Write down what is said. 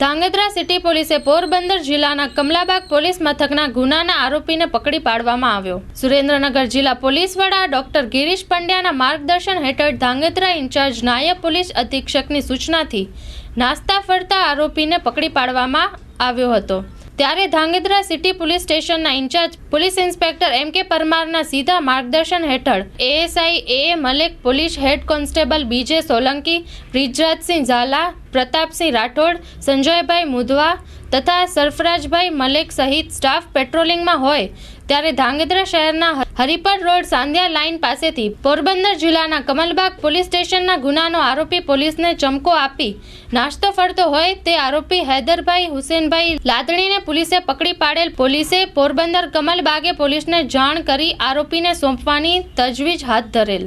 Dhrangadhra city પોલીસે પોરબંદર જિલ્લાના Kamlabagh police મથકના ગુનાના આરોપીને પકડી પાડવામાં આવ્યો. સુરેન્દ્રનગર જિલ્લા પોલીસ વડા ડોક્ટર ગિરીશ પંડ્યાના માર્ગદર્શન હેઠળ ધાંગધ્રા ઇન્ચાર્જ નાયબ પોલીસ અધિક્ષકની સૂચનાથી નાસ્તા ફરતા આરોપીને પકડી પાડવામાં આવ્યો હતો. ત્યારે ધાંગધ્રા સિટી પોલીસ સ્ટેશનના incharge police inspector M K પરમારના સીધા માર્ગદર્શન હેઠળ ASI A Malek, police head constable BJ Solanki Brijrajsinh Jhala Pratapsinh Rathod, સંજયભાઈ મુધવા તથા સરફરાજભાઈ મલેક સહિત સ્ટાફ પેટ્રોલિંગમાં હોય ત્યારે ધાંગધ્રા શહેરના હરિપર રોડ સાંધ્યા લાઇન પાસેથી પોરબંદર જિલ્લાના કમલબાગ પોલીસ સ્ટેશનના ગુનાનો આરોપી પોલીસને ચમકો આપી નાસ્તો ફરતો હોય તે આરોપી હૈદરભાઈ હુસેનભાઈ લાદણીને પોલીસે પકડી પાડેલ પોલીસે પોરબંદર કમલબાગે પોલીસને જાણ કરી આરોપીને સોંપવાની તજવીજ હાથ ધરેલ.